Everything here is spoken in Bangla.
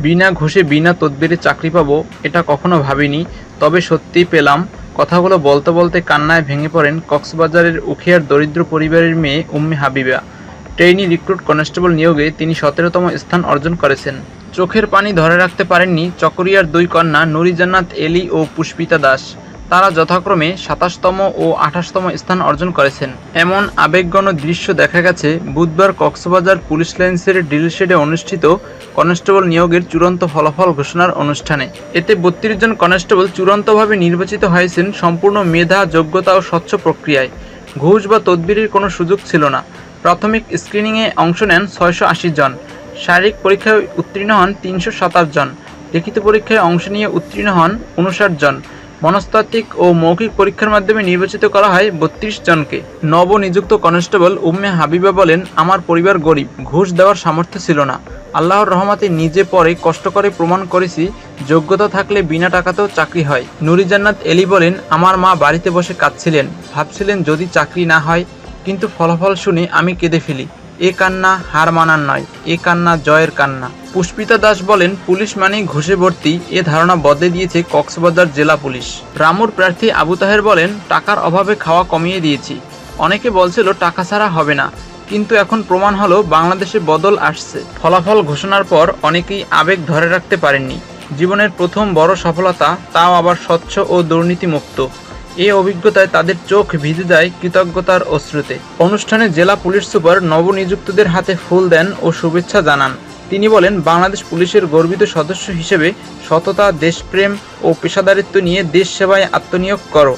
বিনা ঘুষে, বিনা তদবিরে চাকরি পাবো, এটা কখনো ভাবিনি। তবে সত্যিই পেলাম। কথাগুলো বলতে বলতে কান্নায় ভেঙে পড়েন কক্সবাজারের উখিয়ার দরিদ্র পরিবারের মেয়ে Umme Habiba. Trainee recruit constable নিয়োগে তিনি সতেরোতম স্থান অর্জন করেছেন। চোখের পানি ধরে রাখতে পারেননি চকরিয়ার দুই কন্যা নুরিজান্নাত এলি ও পুষ্পিতা দাস। তারা যথাক্রমে সাতাশতম ও আঠাশতম স্থান অর্জন করেছেন। এমন আবেগগণ দৃশ্য দেখা গেছে বুধবার কক্সবাজার পুলিশ লাইন্সের ড্রিলশেডে অনুষ্ঠিত কনস্টেবল নিয়োগের চূড়ান্ত ফলাফল ঘোষণার অনুষ্ঠানে। এতে বত্রিশ জন কনস্টেবল চূড়ান্তভাবে নির্বাচিত হয়েছেন সম্পূর্ণ মেধা, যোগ্যতা ও স্বচ্ছ প্রক্রিয়ায়। ঘুষ বা তদবিরের কোনো সুযোগ ছিল না। প্রাথমিক স্ক্রিনিংয়ে অংশ নেন ছয়শো আশি জন। শারীরিক পরীক্ষায় উত্তীর্ণ হন তিনশো সাতাশ জন। লিখিত পরীক্ষায় অংশ নিয়ে উত্তীর্ণ হন উনষাট জন। মনস্তাত্ত্বিক ও মৌখিক পরীক্ষার মাধ্যমে নির্বাচিত করা হয় বত্রিশ জনকে। নবনিযুক্ত কনস্টেবল উম্মে হাবিবা বলেন, আমার পরিবার গরিব, ঘুষ দেওয়ার সামর্থ্য ছিল না। আল্লাহর রহমাতে নিজে পরে কষ্ট করে প্রমাণ করেছি, যোগ্যতা থাকলে বিনা টাকাতেও চাকরি হয়। নুরি জান্নাত এলি বলেন, আমার মা বাড়িতে বসে কাঁদছিলেন। ভাবছিলেন যদি চাকরি না হয়, কিন্তু ফলাফল শুনে আমি কেঁদে ফেলি। এ কান্না হার মানার নয়, এ কান্না জয়ের কান্না। পুষ্পিতা দাস বলেন, পুলিশ মানেই ঘুষে ভর্তি, এ ধারণা বদলে দিয়েছে কক্সবাজার জেলা পুলিশ। রামুর প্রার্থী আবু তাহের বলেন, টাকার অভাবে খাওয়া কমিয়ে দিয়েছি। অনেকে বলছিল, টাকা ছাড়া হবে না। কিন্তু এখন প্রমাণ হলো, বাংলাদেশে বদল আসছে। ফলাফল ঘোষণার পর অনেকেই আবেগ ধরে রাখতে পারেননি। জীবনের প্রথম বড় সফলতা, তাও আবার স্বচ্ছ ও দুর্নীতিমুক্ত। এই অভিজ্ঞতায় তাদের চোখ ভিজে যায় কৃতজ্ঞতার অশ্রুতে। অনুষ্ঠানে জেলা পুলিশ সুপার নবনিযুক্তদের হাতে ফুল দেন ও শুভেচ্ছা জানান। তিনি বলেন, বাংলাদেশ পুলিশের গর্বিত সদস্য হিসেবে সততা, দেশপ্রেম ও পেশাদারিত্ব নিয়ে দেশ সেবায় আত্মনিয়োগ করো।